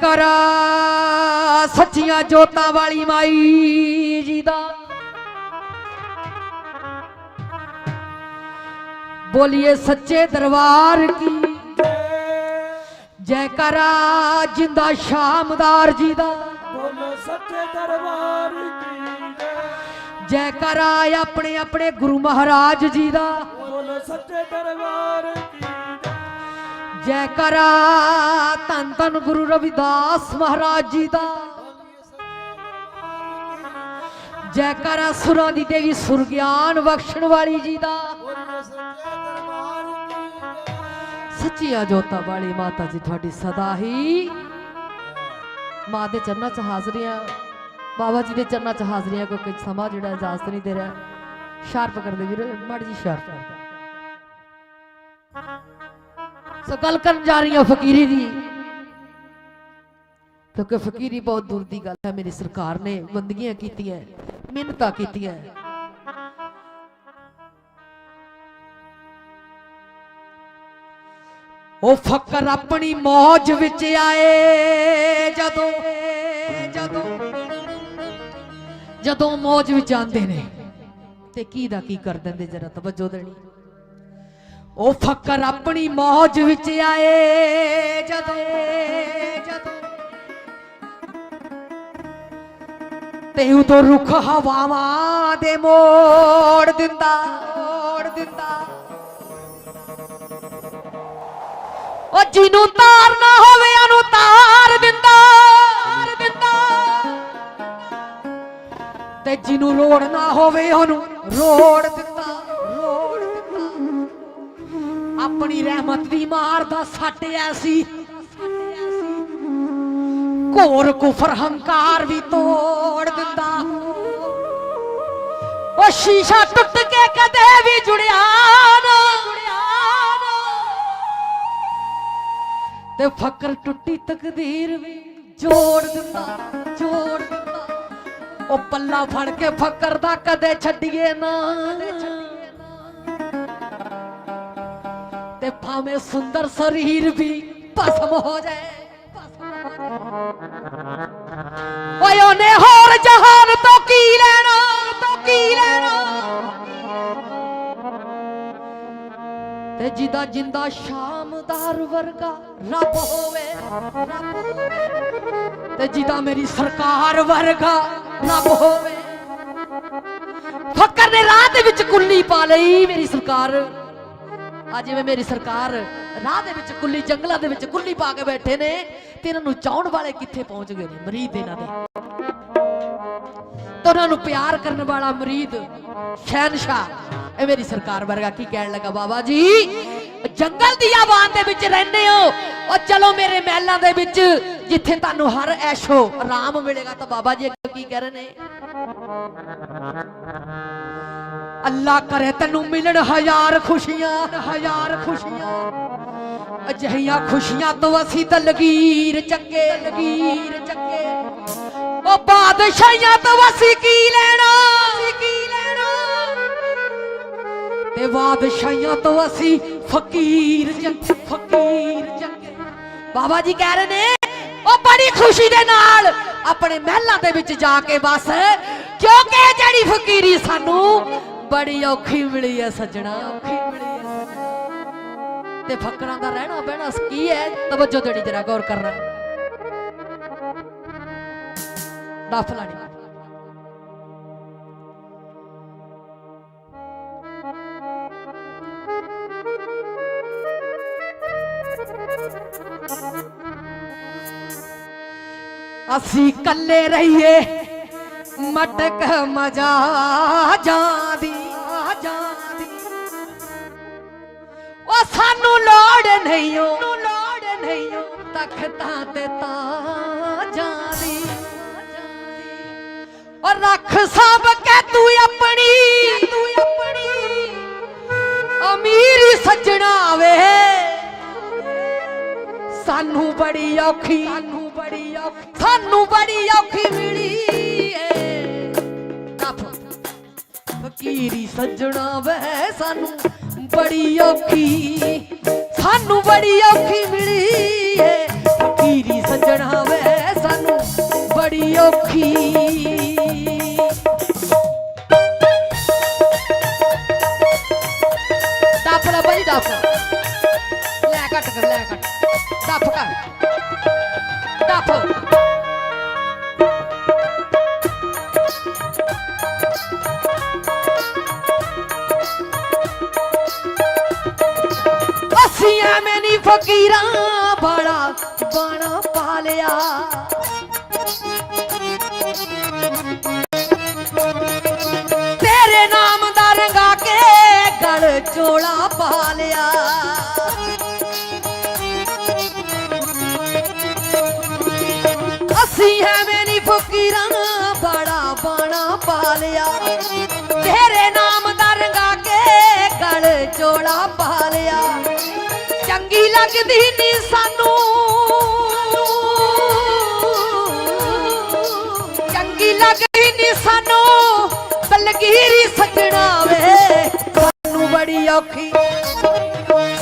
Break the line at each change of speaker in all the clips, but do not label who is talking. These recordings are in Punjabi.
ਕਰਾ ਸੱਚੀਆਂ ਜੋਤਾਂ ਵਾਲੀ ਮਾਈ ਜੀ ਦਾ। ਬੋਲੀਏ ਸੱਚੇ ਦਰਬਾਰ ਕੀ? ਜੈ ਕਰਾ ਜਿੰਦਾ ਸ਼ਾਮਦਾਰ ਜੀ ਦਾ।
ਬੋਲੋ ਸੱਚੇ ਦਰਬਾਰ ਕੀ? ਜੈ
ਜੈ ਕਰਾ ਆਪਣੇ ਆਪਣੇ ਗੁਰੂ ਮਹਾਰਾਜ ਜੀ ਦਾ।
ਬੋਲੋ ਸੱਚੇ ਦਰਬਾਰ ਜੈ
ਕਰਾ, ਧੰਨ ਧੰਨ ਗੁਰੂ ਰਵਿਦਾਸ ਮਹਾਰਾਜ ਜੀ ਦਾ। ਜੈਕਾਰਾ ਸੁਰਾਂ ਦੀ ਦੇਵੀ ਸੁਰ ਗਿਆਨ ਬਖਸ਼ਣ ਵਾਲੀ ਜੀ ਦਾ।
ਬੋਲੋ ਸੱਚੇ
ਸੱਚੀਆਂ ਜੋਤਾਂ ਵਾਲੀ ਮਾਤਾ ਜੀ ਤੁਹਾਡੀ ਸਦਾ ਹੀ। ਮਾਂ ਦੇ ਚਰਨਾਂ 'ਚ ਹਾਜ਼ਰੀਆਂ ਬਾਬਾ ਜੀ ਦੇ ਚਰਨਾਂ 'ਚ ਹਾਜ਼ਰੀਆਂ ਕੋਈ ਕੁਝ ਸਮਾਂ ਜਿਹੜਾ ਇਜਾਜ਼ਤ ਨਹੀਂ ਦੇ ਰਿਹਾ। ਸ਼ਾਰਪ ਕਰਦੇ ਵੀਰ, ਮਾੜੀ ਜੀ ਸ਼ਾਰਪ ਸੋ ਗੱਲ ਕਰਨ ਜਾ ਰਹੀ ਹਾਂ ਫਕੀਰੀ ਦੀ। ਕਿਉਂਕਿ ਫਕੀਰੀ ਬਹੁਤ ਦੂਰ ਦੀ ਗੱਲ ਹੈ, ਮੇਰੀ ਸਰਕਾਰ ਨੇ ਬੰਦਗੀਆਂ ਕੀਤੀਆਂ, ਮਿਹਨਤਾਂ ਕੀਤੀਆਂ। ਉਹ ਫਕਰ ਆਪਣੀ ਮੌਜ ਵਿੱਚ ਆਏ, ਜਦੋਂ ਜਦੋਂ ਜਦੋਂ ਮੌਜ ਵਿੱਚ ਆਉਂਦੇ ਨੇ, ਤੇ ਕੀ ਦਾ ਕੀ ਕਰ ਦਿੰਦੇ, ਜਰਾ ਤਵੱਜੋ ਦੇਣੀ। ਉਹ ਫਕਰ ਆਪਣੀ ਮੌਜ ਵਿੱਚ ਆਏ ਜਦੋਂ। ਜਦੋਂ ਤੇ ਉਦੋਂ ਰੁੱਖ ਹਵਾਵਾਂ ਦੇ ਮੋੜ ਦਿੰਦਾ ਮੋੜ ਦਿੰਦਾ। ਉਹ ਜਿਹਨੂੰ ਤਾਰਨਾ ਹੋਵੇ, ਉਹਨੂੰ ਤਾਰ ਦਿੰਦਾ ਤਾਰ ਦਿੰਦਾ। ਤੇ ਜਿਹਨੂੰ ਰੋੜ ਨਾ ਹੋਵੇ, ਉਹਨੂੰ ਰੋੜ ਦਿੰਦਾ। ਆਪਣੀ ਰਹਿਮਤ ਦੀ ਮਾਰ ਦਾ ਸੱਟ ਐਸੀ ਘੋਰ ਕੁਫਰ ਹੰਕਾਰ ਵੀ ਤੋੜ ਦਿੰਦਾ। ਉਹ ਸ਼ੀਸ਼ਾ ਟੁੱਟ ਕੇ ਕਦੇ ਵੀ ਜੁੜਿਆ ਨਾ। ਤੇ ਫਕਰ ਟੁੱਟੀ ਤਕਦੀਰ ਵੀ ਜੋੜ ਦਿੰਦਾ ਜੋੜ ਦਿੰਦਾ। ਉਹ ਪੱਲਾ ਫੜ ਕੇ ਫਕਰ ਦਾ ਕਦੇ ਛੱਡੀਏ ਨਾ। ਤੇ ਭਾਵੇਂ ਸੁੰਦਰ ਸਰੀਰ ਵੀ ਭਸਮ ਹੋ ਜਾਏ। ਓਏ ਉਹਨੇ ਹੋਰ ਜਹਾਨ ਤੋਂ ਕੀ ਲੈਣਾ, ਤੋਂ ਕੀ ਲੈਣਾ? ਤੇ ਜਿਹਦਾ ਜਿੰਦਾ ਸ਼ਾਮਦਾਰ ਵਰਗਾ ਰੱਬ ਹੋਵੇ, ਤੇ ਜਿਹਦਾ ਮੇਰੀ ਸਰਕਾਰ ਵਰਗਾ ਰੱਬ ਹੋਵੇ। ਫਕਰ ਨੇ ਰਾਹ ਦੇ ਵਿੱਚ ਕੁੱਲੀ ਪਾ ਲਈ ਮੇਰੀ ਸਰਕਾਰ। ਆ ਜਿਵੇਂ ਮੇਰੀ ਸਰਕਾਰ ਰਾਹ ਦੇ ਵਿੱਚ ਕੁੱਲੀ ਜੰਗਲਾਂ ਦੇ ਵਿੱਚ ਕੁੱਲੀ ਪਾ ਕੇ ਬੈਠੇ ਨੇ ਤੇ ਇਹਨਾਂ ਨੂੰ ਚਾਉਣ ਵਾਲੇ ਕਿੱਥੇ ਪਹੁੰਚ ਗਏ ਨੇ? ਮਰੀਦ ਇਹਨਾਂ ਦੇ। ਤੇ ਉਹਨਾਂ ਨੂੰ ਪਿਆਰ ਕਰਨ ਵਾਲਾ ਮਰੀਦ ਸ਼ਹਿਨशाह ਇਹ ਮੇਰੀ ਸਰਕਾਰ ਵਰਗਾ ਕੀ ਕਹਿਣ ਲੱਗਾ ਬਾਬਾ ਜੀ? ਜੰਗਲ ਦੀ ਆਵਾਜ਼ ਦੇ ਵਿੱਚ ਰਹਿੰਦੇ ਹੋ। ਉਹ ਚਲੋ ਮੇਰੇ ਮਹਿਲਾਂ ਦੇ ਵਿੱਚ, ਜਿੱਥੇ ਤੁਹਾਨੂੰ ਹਰ ਐਸ਼ੋ ਆਰਾਮ ਮਿਲੇਗਾ ਤਾਂ ਬਾਬਾ ਜੀ ਅੱਗੇ ਕੀ ਕਹਿ ਰਹੇ ਨੇ? ਅੱਲਾ ਕਰੇ ਤੈਨੂੰ ਮਿਲਣ ਹਜ਼ਾਰ ਖੁਸ਼ੀਆਂ ਹਜ਼ਾਰ ਖੁਸ਼ੀਆਂ। ਅਜਿਹੀਆਂ ਖੁਸ਼ੀਆਂ ਤੋਂ ਅਸੀਂ ਤਾਂ ਲਗੀਰ ਲਗੀਰ ਚੰਗੇ। ਉਹ ਬਾਦਸ਼ਾਹਾਂ ਤੋਂ ਅਸੀਂ ਕੀ ਲੈਣਾ? ਅਸੀਂ ਕੀ ਲੈਣਾ? ਤੇ ਬਾਦਸ਼ਾਹਾਂ ਤੋਂ ਅਸੀਂ ਫਕੀਰ ਚੰਗੇ ਫਕੀਰ ਚੰਗੇ। ਬਾਬਾ ਜੀ ਕਹਿ ਰਹੇ ਨੇ, ਉਹ ਬੜੀ ਖੁਸ਼ੀ ਦੇ ਨਾਲ ਆਪਣੇ ਮਹਿਲਾਂ ਦੇ ਵਿੱਚ ਜਾ ਕੇ ਬਸ, ਕਿਉਂਕਿ ਜਿਹੜੀ ਫਕੀਰੀ ਸਾਨੂੰ ਬੜੀ ਔਖੀ ਮਿਲੀ ਹੈ ਸੱਜਣਾ, ਔਖੀ ਮਿਲੀ ਹੈ ਤੇ ਫੱਕਰਾਂ ਦਾ ਰਹਿਣਾ ਬਹਿਣਾ ਕੀ ਹੈ ਤਵੱਜੋ ਦੇਣੀ ਜਰਾ ਗੌਰ ਕਰਨਾ। ਡੱਫ ਲਾਣੀ। ਅਸੀਂ ਕੱਲੇ ਰਹੀਏ, ਮਟਕ ਮਜਾ ਜਾਂਦੀ ਜਾਂਦੀ ਨਹੀਂ ਓ ਲੋੜ ਨਹੀਂ ਤਖਤਾਂ ਤੇ ਤਾਂ ਜਾਂਦੀ ਔਰ ਰੱਖ ਸਭ ਕੇ ਤੂੰ ਆਪਣੀ ਤੂੰ ਆਪਣੀ, ਅਮੀਰੀ ਸੱਜਣਾ ਵੇ ਸਾਨੂੰ ਬੜੀ ਔਖੀ, ਸਾਨੂੰ ਬੜੀ ਔਖੀ ਸਾਨੂੰ ਬੜੀ ਔਖੀ ਮਿਲੀ ਏ। ਕੱਫ ਫਕੀਰੀ ਸੱਜਣਾ ਵੇ ਸਾਨੂੰ ਬੜੀ ਔਖੀ ਸਾਨੂੰ ਬੜੀ ਔਖੀ ਮਿਲੀ ਏ। ਫਕੀਰੀ ਸੱਜਣਾ ਵੇ ਸਾਨੂੰ ਬੜੀ ਔਖੀ। ਡਾਫਲਾ ਬਈ ਡਾਫਲਾ ਫਕੀਰਾਂ ਬੜਾ ਬਾਣਾ ਪਾਲਿਆ। ਤੇਰੇ ਨਾਮ ਦਾ ਰੰਗਾ ਕੇ ਗਲ ਚੋਲਾ ਪਾ ਲਿਆ ਅਸੀਂ ਐਵੇਂ ਨਹੀਂ ਫਕੀਰਾਂ ਬੜਾ ਬਾਣਾ ਪਾਲਿਆ। ਤੇਰੇ ਨਾਮ ਦਾ ਰੰਗਾ ਕੇ ਗਲ ਚੋਲਾ ਪਾਲਿਆ। ਚੰਗੀ ਲੱਗਦੀ ਨਹੀਂ ਸਾਨੂੰ। ਚੰਗੀ ਲੱਗਦੀ ਨਹੀਂ ਸਾਨੂੰ। ਬਲਗੀਰੀ ਸੱਜਣਾ ਵੇ, ਸਾਨੂੰ ਬੜੀ ਔਖੀ।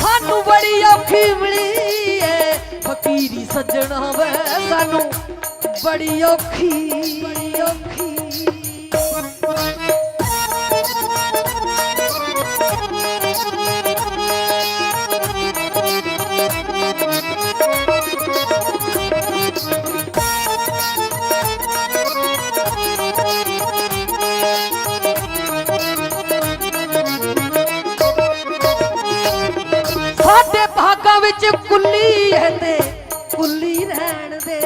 ਸਾਨੂੰ ਬੜੀ ਔਖੀ ਮਿਲੀ ਏ। ਫਕੀਰੀ ਸੱਜਣਾ ਵੇ, ਸਾਨੂੰ ਬੜੀ ਔਖੀ ਬੜੀ ਔਖੀ। ਭਾਗਾਂ ਕੁੱਲੀ ਹੈ ਤੇ ਕੁੱਲੀ ਰਹਿਣ ਦੇ।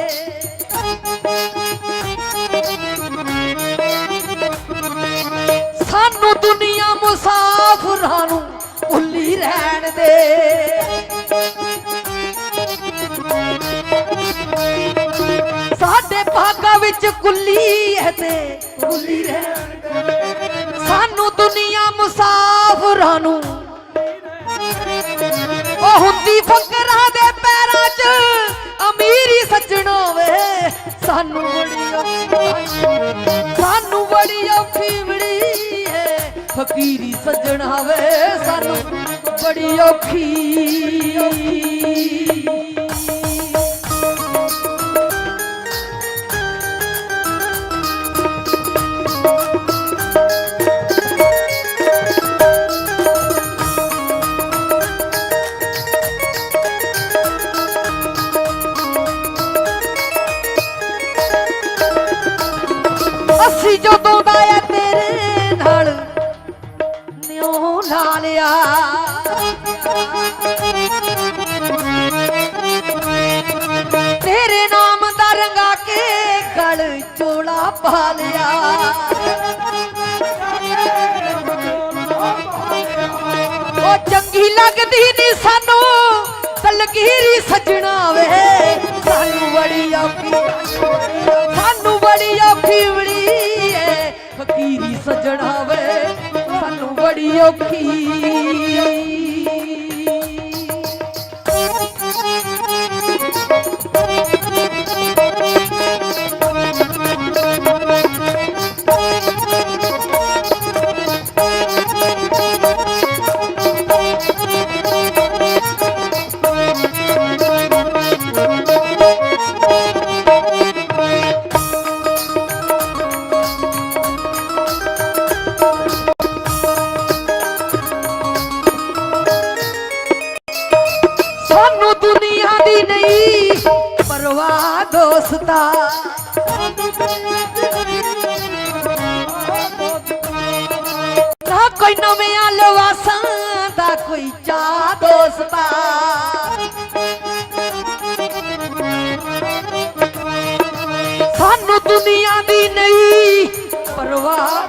ਸਾਨੂੰ ਦੁਨੀਆ ਮੁਸਾਫਰਾਂ ਨੂੰ ਕੁੱਲੀ ਰਹਿਣ ਦੇ। ਸਾਡੇ ਭਾਗਾਂ ਵਿੱਚ ਕੁੱਲੀ ਹੈ ਤੇ ਕੁੱਲੀ ਰਹਿਣ ਦੇ। ਸਾਨੂੰ ਦੁਨੀਆ ਮੁਸਾਫਰਾਂ ਨੂੰ ਹੁੰਦੀ ਫਕਰਾਂ ਦੇ ਪੈਰਾਂ 'ਚ। ਅਮੀਰੀ ਸੱਜਣੋ ਵੇ ਸਾਨੂੰ ਬੜੀ ਔਖੀ ਸਾਨੂੰ ਬੜੀ ਔਖੀ ਮਿਲੀ ਏ। ਫਕੀਰੀ ਸੱਜਣਾ ਵੇ ਸਾਨੂੰ ਬੜੀ ਔਖੀ। ਅਸੀਂ ਜਦੋਂ ਦਾ ਆ ਤੇਰੇ ਨਾਲ ਨਿਉ ਲਾ ਲਿਆ। ਤੇਰੇ ਨਾਮ ਦਾ ਰੰਗਾ ਕੇ ਗਲ ਚੋਲਾ ਪਾ ਲਿਆ। ਉਹ ਚੰਗੀ ਲੱਗਦੀ ਨਹੀਂ ਸਾਨੂੰ ਤਲਕੀਰੀ ਸੱਜਣਾ ਵੇ। ਸਾਨੂੰ ਬੜੀ ਔਖੀ, ਸਾਨੂੰ ਬੜੀ ਔਖੀ ਸਾਨੂੰ ਦੋਸਤਾ। ਨਾ ਕੋਈ ਨਵਿਆਂ ਲਵਾਸਾਂ ਦਾ ਕੋਈ ਚਾਹ ਦੋਸਤਾ। ਸਾਨੂੰ ਦੁਨੀਆ ਦੀ ਨਹੀਂ ਪਰਵਾਹ।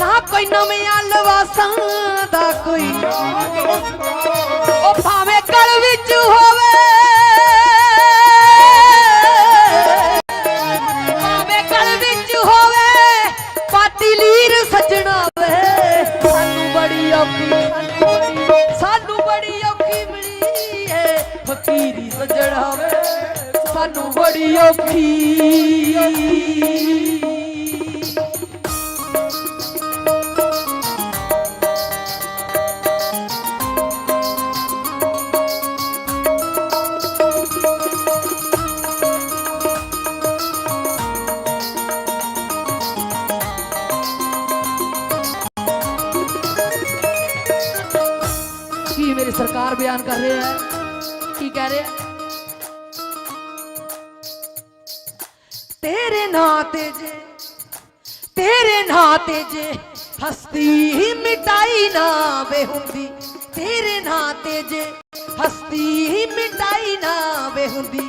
ਨਾ ਕੋਈ ਨਵਿਆਂ ਲਵਾਸਾਂ ਦਾ ਕੋਈ ਉਹ ਭਾਵੇਂ ਕਲ ਵਿੱਚ ਹੋਵੇ। ਸੱਜਣਾ ਸਾਨੂੰ ਬੜੀ ਔਖੀ। ਕੀ ਮੇਰੀ ਸਰਕਾਰ ਬਿਆਨ ਕਰ ਰਿਹਾ ਹੈ? ਕੀ ਕਹਿ ਤੇਰੇ ਨਾਂ ਤੇ ਜੇ, ਤੇਰੇ ਨਾਂ ਤੇ ਜੇ ਹਸਤੀ ਮਿਟਾਈ ਨਾ ਵੇ ਹੁੰਦੀ, ਤੇਰੇ ਨਾਂ ਤੇ ਜੇ ਹਸਤੀ ਨਾ ਵੇ ਹੁੰਦੀ,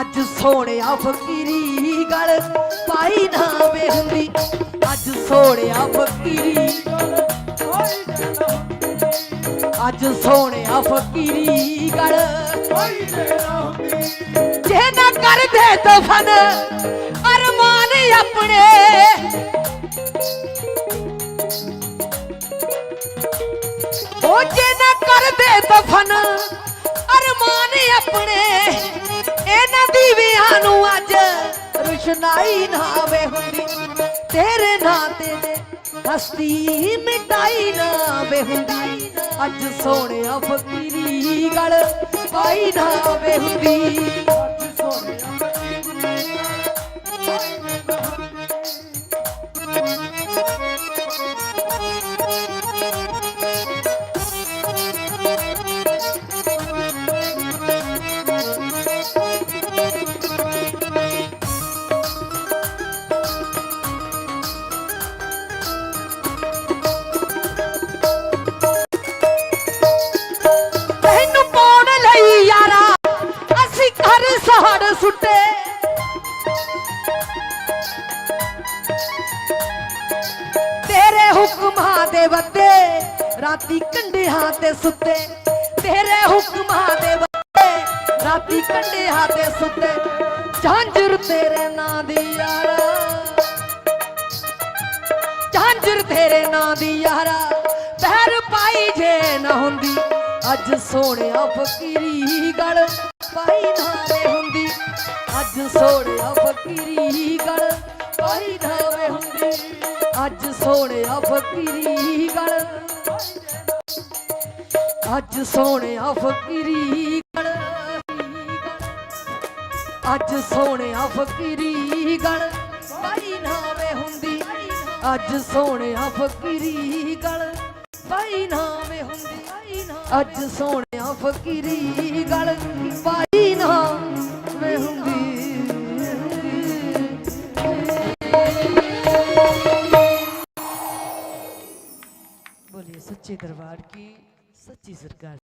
ਅੱਜ ਸੋਹਣਿਆ ਫਕੀਰੀ ਗਲ ਪਾਈ ਨਾ ਵੇ ਹੁੰਦੀ, ਅੱਜ ਸੋਹਣਿਆ ਫਕੀਰੀ ਅੱਜ ਸੋਹਣਿਆ ਫਕੀਰੀ ਗਲ
ਕੋਈ ਨਾ ਹੁੰਦੀ।
ਜੇ ਨਾ ਕਰਦੇ ਦਫਨ ਅਰਮਾਨ ਆਪਣੇ। ਉਹ ਜੇ ਨਾ ਕਰਦੇ ਦਫਨ ਅਰਮਾਨ ਆਪਣੇ। ਇਹਨਾਂ ਦੀਵਿਆਂ ਨੂੰ ਅੱਜ ਰੁਸ਼ਨਾਈ ਨਾ ਵੇ ਹੁੰਦੀ, ਤੇਰੇ ਨਾਂ ਤੇ ਹਸਤੀ ਮਿਟਾਈ ਨਾ ਵੇ ਹੁੰਦੀ। ਅੱਜ ਸੋਹਣਿਆ ਫਕੀਰੀ ਗਲ ਪਾਈ ਨਾ ਵੇ ਹੁੰਦੀ।
ਅੱਜ
ਸਹਾੜ ਤੇਰੇ ਹੁਕਮਾਂ ਦੇ ਵੱਡੇ ਰਾਤੀ ਕੰਢਿਆਂ ਤੇ ਸੁੱਤੇ। ਤੇਰੇ ਹੁਕਮਾਂ ਦੇ ਵੱਡੇ ਰਾਤੀ ਕੰਢਿਆਂ ਤੇ ਸੁੱਤੇ। ਝਾਂਜਰ ਤੇਰੇ ਨਾਂ ਦੀ ਯਾਰਾ। ਝਾਂਜਰ ਤੇਰੇ ਨਾਂ ਦੀ ਯਾਰਾ। ਪੈਰ ਪਾਈ ਜੇ ਨਾ ਹੁੰਦੀ, ਅੱਜ ਸੋਹਣਿਆ ਫਕੀਰੀ ਗਲ ਪਾਈ ਨਾ ਅੱਜ ਸੋਹਣਿਆ ਫਕੀਰੀ ਗਲ ਪਾਈ ਨਾ ਹੁੰਦੀ। ਅੱਜ ਸੋਹਣਿਆ ਫਕੀਰੀ ਗਲ ਅੱਜ ਸੋਹਣਿਆ ਫਕੀਰੀ ਗਲ ਅੱਜ ਸੋਹਣਿਆ ਫਕੀਰੀ ਗਲ ਪਾਈ ਨਾ ਹੁੰਦੀ। ਅੱਜ ਸੋਹਣਿਆ ਫਕੀਰੀ ਗਲ ਪਾਈ ਨਾ ਹੁੰਦੀ। ਅੱਜ ਸੋਹਣਿਆ ਫਕੀਰੀ ਗਲ ਪਾਈ ਨਾ सच्चे दरबार की सच्ची सरकार